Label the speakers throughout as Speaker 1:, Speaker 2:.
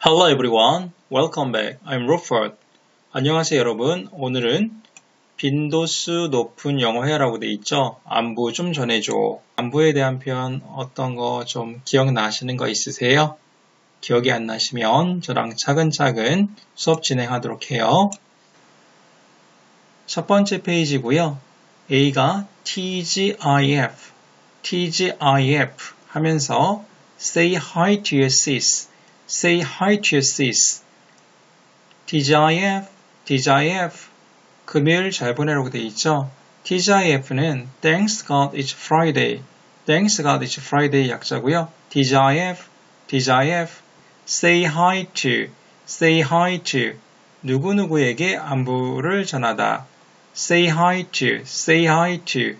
Speaker 1: Hello everyone. Welcome back. I'm Rupert. 안녕하세요 여러분. 오늘은 빈도수 높은 영어회라고 돼 있죠. 안부 좀 전해줘. 안부에 대한 표현 어떤 거 좀 기억나시는 거 있으세요? 기억이 안 나시면 저랑 차근차근 수업 진행하도록 해요. 첫 번째 페이지고요. A가 TGIF, TGIF 하면서 Say hi to your sis, Say hi to your sis. TGIF, TGIF. 금요일 잘 보내라고 돼 있죠. TGIF는 Thanks God it's Friday. Thanks God it's Friday 약자고요. TGIF, TGIF. Say hi to, say hi to. 누구누구에게 안부를 전하다. Say hi to, say hi to.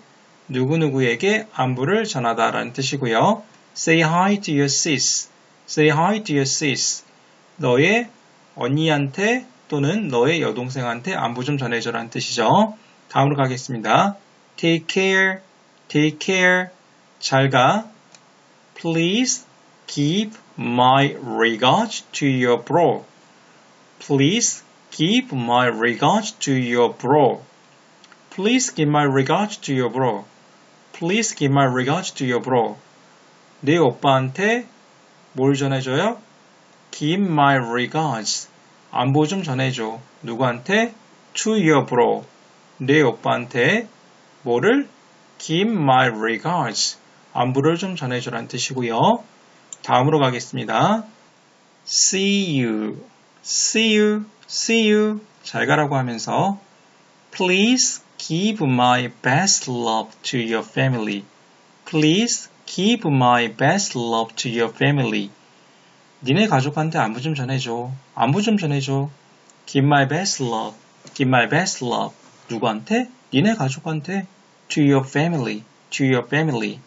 Speaker 1: 누구누구에게 안부를 전하다 라는 뜻이고요. Say hi to your sis. Say hi to your sis. 너의 언니한테 또는 너의 여동생한테 안부 좀 전해줘라는 뜻이죠. 다음으로 가겠습니다. Take care, take care. 잘 가. Please give my regards to your bro. Please give my regards to your bro. Please give my regards to your bro. Please give my regards to your bro. 내 오빠한테 뭘 전해줘요? Give my regards. 안부 좀 전해줘. 누구한테? To your bro. 내 오빠한테 뭐를? Give my regards. 안부를 좀 전해줘라는 뜻이고요. 다음으로 가겠습니다. See you. See you. See you. 잘 가라고 하면서 Please give my best love to your family. Please give my best love to your family. 니네 가족한테 안부 좀 전해줘. 안부 좀 전해줘. Give my best love. Give my best love. 누구한테? 니네 가족한테. To your family. To your family.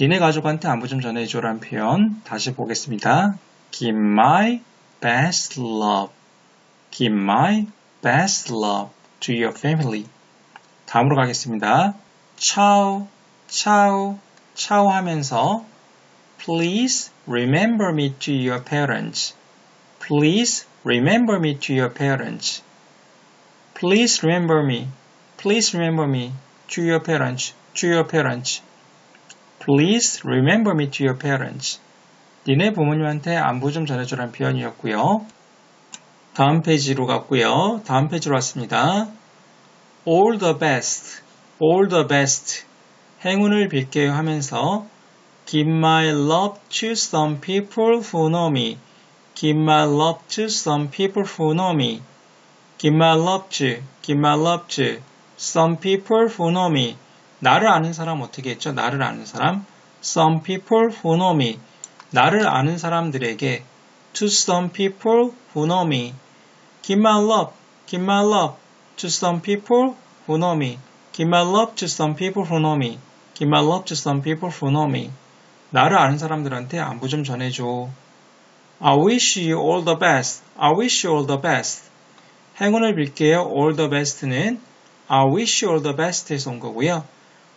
Speaker 1: 니네 가족한테 안부 좀 전해줘라는 표현 다시 보겠습니다. Give my best love. Give my best love to your family. 다음으로 가겠습니다. 차오, 차오, 차오 하면서 Please remember me to your parents. Please remember me to your parents. Please remember me. Please remember me to your parents. To your parents. Please remember me to your parents. 니네 부모님한테 안부 좀 전해주라는 표현이었고요. 다음 페이지로 갔고요. 다음 페이지로 왔습니다. All the best. All the best. 행운을 빌게요 하면서 Give my love to some people who know me. Give my love to some people who know me. Give my love to, give my love to some people who know me. 나를 아는 사람 어떻게 했죠? 나를 아는 사람. Some people who know me. 나를 아는 사람들에게 to some people who know me. Give my love, give my love to some people who know me. Give my love to some people who know me. Give my love to some people who know me. 나를 아는 사람들한테 안부 좀 전해줘. I wish you all the best. I wish you all the best. 행운을 빌게요. all the best는 I wish you all the best에서 온 거고요.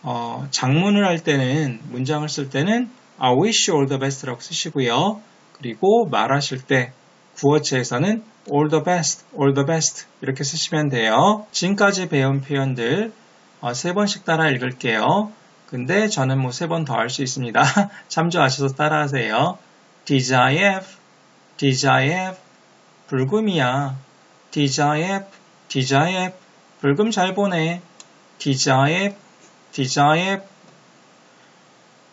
Speaker 1: 어, 장문을 할 때는 문장을 쓸 때는 I wish you all the best라고 쓰시고요. 그리고 말하실 때 구어체에서는 all the best, all the best 이렇게 쓰시면 돼요. 지금까지 배운 표현들 어, 세 번씩 따라 읽을게요. 근데 저는 뭐 세 번 더 할 수 있습니다. 참조하셔서 따라하세요. DJF, DJF, 불금이야. DJF, DJF, 불금 잘 보내. DJF, DJF,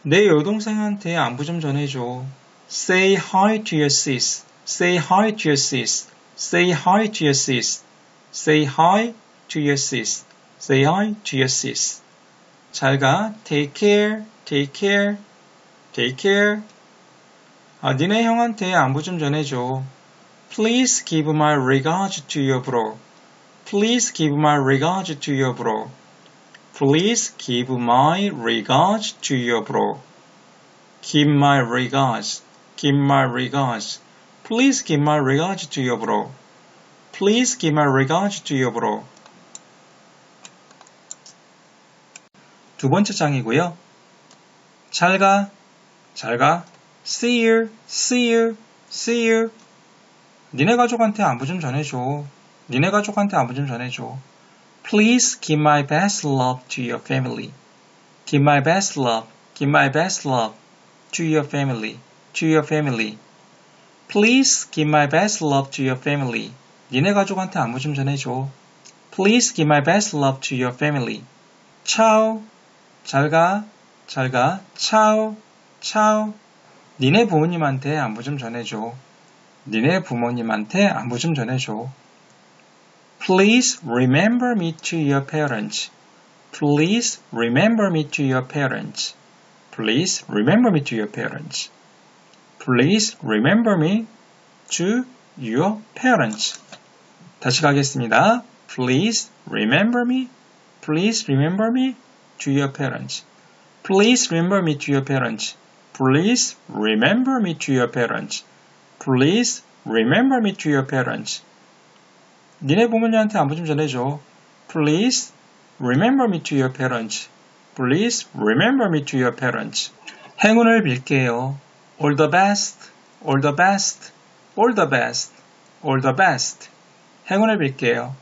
Speaker 1: 내 여동생한테 안부 좀 전해줘. Say hi to your sis. Say hi to your sis. Say hi to your sis. Say hi to your sis. Say hi to your sis. 잘 가. Take care. Take care. Take care. 아, 니네 형한테 안부 좀 전해줘. Please give my regards to your bro. Please give my regards to your bro. Please give my regards to your bro. Give my regards. Give my regards. Please give my regards to your bro. Please give my regards to your bro. 두 번째 장이고요. 잘 가, 잘 가. See you, see you, see you. 니네 가족한테 안부 좀 전해줘. 니네 가족한테 안부 좀 전해줘. Please give my best love to your family. Give my best love. Give my best love to your family. To your family. Please give my best love to your family. 니네 가족한테 안부 좀 전해줘. Please give my best love to your family. 차오. 잘 가. 잘 가. 차오. 차오. 니네 부모님한테 안부 좀 전해줘. 니네 부모님한테 안부 좀 전해줘. Please remember me to your parents. Please remember me to your parents. Please remember me to your parents. Please remember me to your parents. 다시 가겠습니다. Please remember me. Please remember me to your parents. Please remember me to your parents. Please remember me to your parents. Please remember me to your parents. 니네 부모님한테 안부 좀 전해줘. Please remember me to your parents. Please remember me to your parents. 행운을 빌게요. All the best, all the best, all the best, all the best. 행운을 빌게요.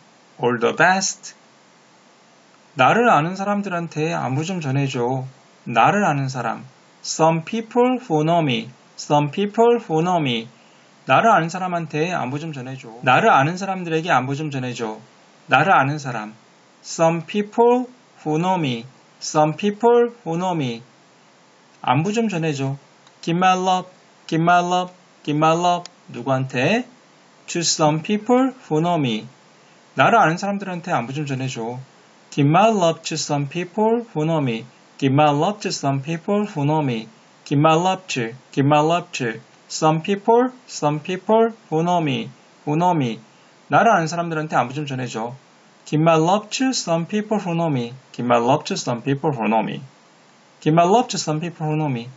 Speaker 1: All the best. 나를 아는 사람들한테 안부 좀 전해줘. 나를 아는 사람. Some people who know me. Some people who know me. 나를 아는 사람한테 안부 좀 전해줘. 나를 아는 사람들에게 안부 좀 전해줘. 나를 아는 사람. Some people who know me. Some people who know me. 안부 좀 전해줘. Give my love, give my love, give my love. 누구한테? To some people who know me. 나를 아는 사람들한테 안부 좀 전해줘. Give my love to some people who know me. Give my love to some people who know me. Give my love to, give my love to. Some people, some people who know me, who know me. 나를 아는 사람들한테 안부 좀 전해줘. Give my love to some people who know me. Give my love to some people who know me. Give my love to some people who know me.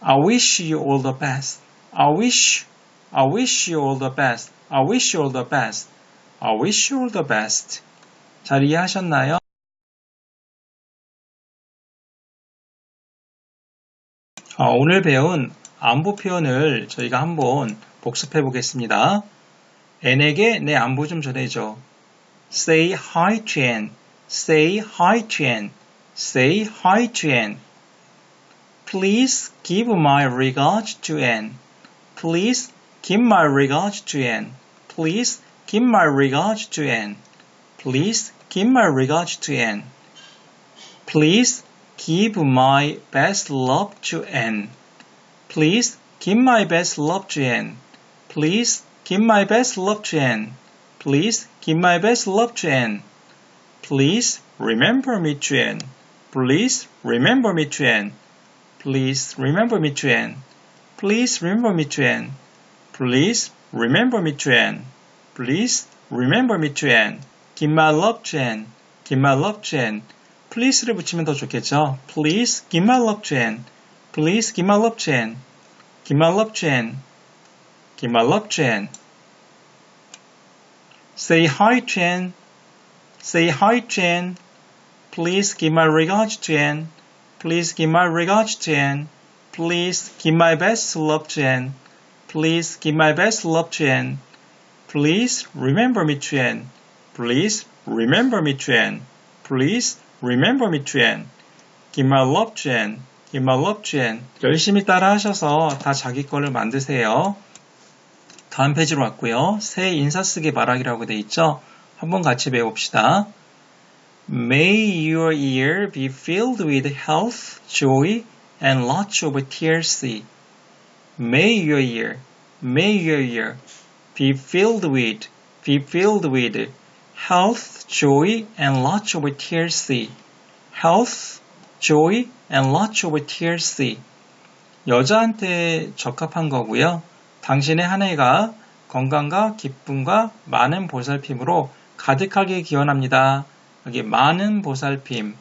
Speaker 1: I wish you all the best. I wish, I wish you all the best. I wish you all the best. I wish you all the best. 잘 이해하셨나요? 어, 오늘 배운 안부 표현을 저희가 한번 복습해 보겠습니다. N에게 내 안부 좀 전해줘. Say hi to N. Say hi to N. Say hi to N. Please give my regards to N. Please give my regards to N. Please give my regards to N. Please give my regards to N. Please give my best love to N. Please give my best love to N. Please give my best love to N. Please give my best love to N. Please remember me to N. Please remember me to N. Please remember me to N. Please remember me to N. Please remember me to N. Please remember me to N. Give my love to N. Give my love to N. Please를 붙이면 더 좋겠죠. Please give my love to N. Please give my love to N. Give my love to N. Give my love to N. Say hi to N. Say hi to N. Please give my regards to N. Please give my regards to N. Please give my best love to N. Please give my best love to N. Please remember me to N. Please remember me to N. Please remember me to N. Give my love to N. Give my love to N. 열심히 따라 하셔서 다 자기 거를 만드세요. 다음 페이지로 왔고요. 새 인사 쓰기 말하기라고 돼 있죠? 한번 같이 배워봅시다. May your year be filled with health, joy, and lots of TLC. May your year, may your year be filled with, be filled with health, joy, and lots of TLC. Health, joy, and lots of TLC. 여자한테 적합한 거고요. 당신의 한 해가 건강과 기쁨과 많은 보살핌으로 가득하게 기원합니다. 여기 많은 보살핌,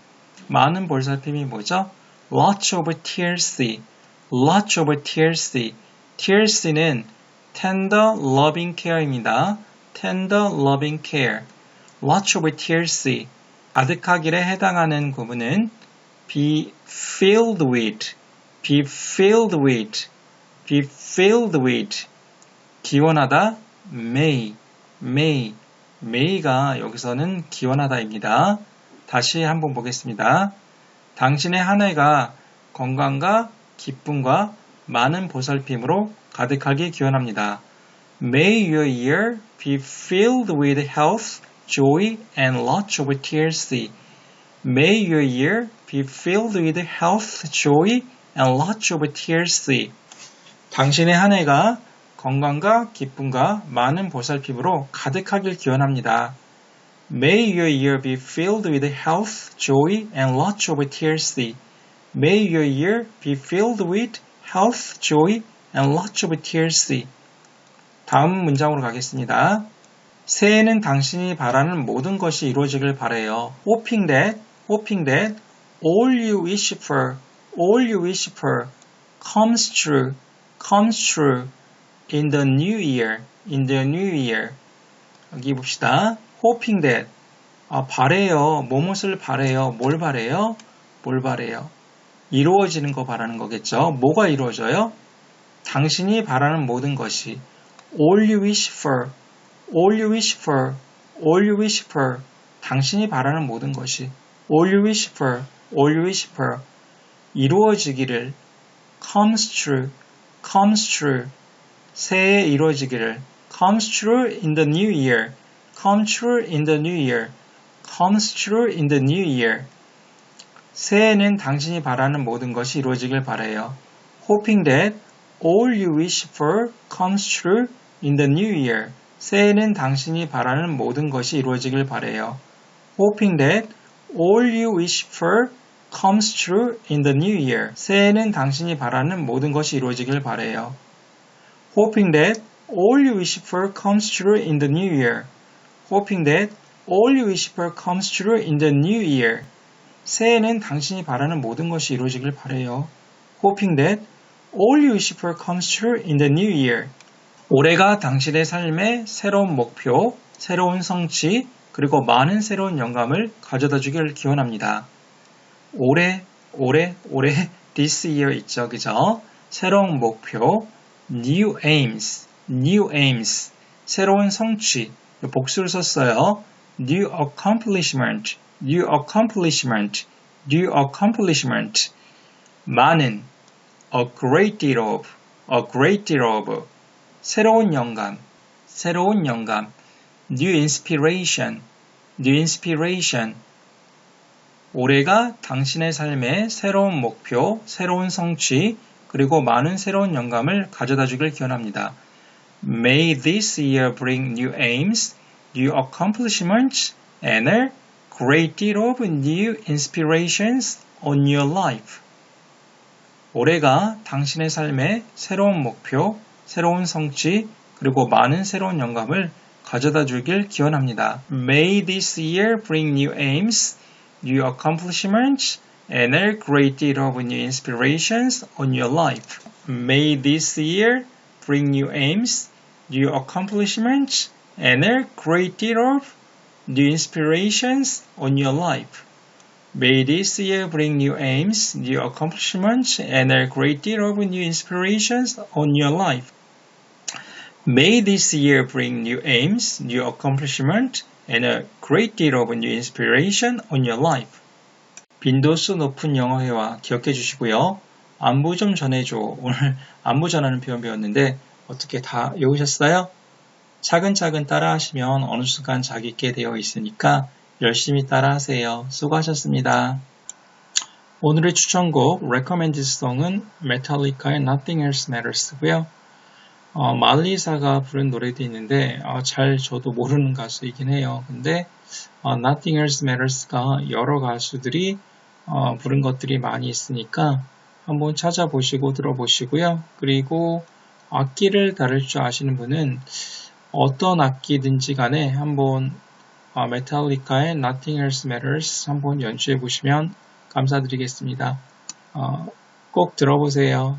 Speaker 1: 많은 보살핌이 뭐죠? Lots of TLC, lots of TLC. TLC는 Tender Loving Care입니다. Tender Loving Care. Lots of TLC. 가득하기에 해당하는 구문은 be filled with, be filled with, be filled with, 기원하다 may, may, may가 여기서는 기원하다입니다. 다시 한번 보겠습니다. 당신의 한 해가 건강과 기쁨과 많은 보살핌으로 가득하게 기원합니다. May your year be filled with health, joy, and lots of TLC. May your year be filled with health, joy, and lots of TLC. 당신의 한 해가 건강과 기쁨과 많은 보살핌으로 가득하길 기원합니다. May your year be filled with health, joy, and lots of TLC. May your year be filled with health, joy, and lots of TLC. 다음 문장으로 가겠습니다. 새해는 당신이 바라는 모든 것이 이루어지길 바래요. Hoping that, hoping that all you wish for, all you wish for comes true, comes true in the new year, in the new year. 여기 봅시다. hoping that 아, 바래요. 뭐뭇을 바래요. 뭘 바래요? 뭘 바래요? 이루어지는 거 바라는 거겠죠. 뭐가 이루어져요? 당신이 바라는 모든 것이 all you wish for, all you wish for, all you wish for 당신이 바라는 모든 것이 all you wish for, all you wish for 이루어지기를 comes true, comes true 새해 이루어지기를 comes true in the new year, comes true in the new year, comes true in the new year 새해는 당신이 바라는 모든 것이 이루어지길 바래요. hoping that all you wish for comes true in the new year. 새해는 당신이 바라는 모든 것이 이루어지길 바래요. hoping that all you wish for comes true in the new year. 새해는 당신이 바라는 모든 것이 이루어지길 바래요. hoping that all you wish for comes true in the new year. hoping that all you wish for comes true in the new year. 새해는 당신이 바라는 모든 것이 이루어지길 바래요. hoping that all you wish for comes true in the new year. 올해가 당신의 삶의 새로운 목표, 새로운 성취, 그리고 많은 새로운 영감을 가져다 주길 기원합니다. 올해, 올해, 올해, this year 있죠, 그죠? 새로운 목표, new aims, new aims, 새로운 성취, 복수를 썼어요. new accomplishment, new accomplishment, new accomplishment. 많은, a great deal of, a great deal of. 새로운 영감, 새로운 영감. new inspiration, new inspiration. 올해가 당신의 삶의 새로운 목표, 새로운 성취, 그리고 많은 새로운 영감을 가져다 주길 기원합니다. May this year bring new aims, new accomplishments, and a great deal of new inspirations on your life. 올해가 당신의 삶의 새로운 목표, 새로운 성취, 그리고 많은 새로운 영감을 가져다 주길 기원합니다. May this year bring new aims, new accomplishments, and a great deal of new inspirations on your life. May this year bring new aims, new accomplishments, and a great deal of new inspirations on your life. May this year bring new aims, new accomplishments, and a great deal of new inspirations on your life. May this year bring new aims, new accomplishments, and a great deal of new inspiration on your life. 빈도수 높은 영어 회화 기억해 주시고요. 안부 좀 전해줘. 오늘 안부 전하는 표현 배웠는데 어떻게 다 외우셨어요? 차근차근 따라 하시면 어느 순간 자기 있게 되어 있으니까 열심히 따라하세요. 수고하셨습니다. 오늘의 추천곡 Recommended Song은 메탈리카의 Nothing Else Matters고요. 어, 말리사가 부른 노래도 있는데 어, 잘 저도 모르는 가수이긴 해요. 근데 어, Nothing Else Matters가 여러 가수들이 어, 부른 것들이 많이 있으니까 한번 찾아보시고 들어보시고요. 그리고 악기를 다룰 줄 아시는 분은 어떤 악기든지 간에 한번 어, 메탈리카의 Nothing Else Matters 한번 연주해 보시면 감사드리겠습니다. 어, 꼭 들어보세요.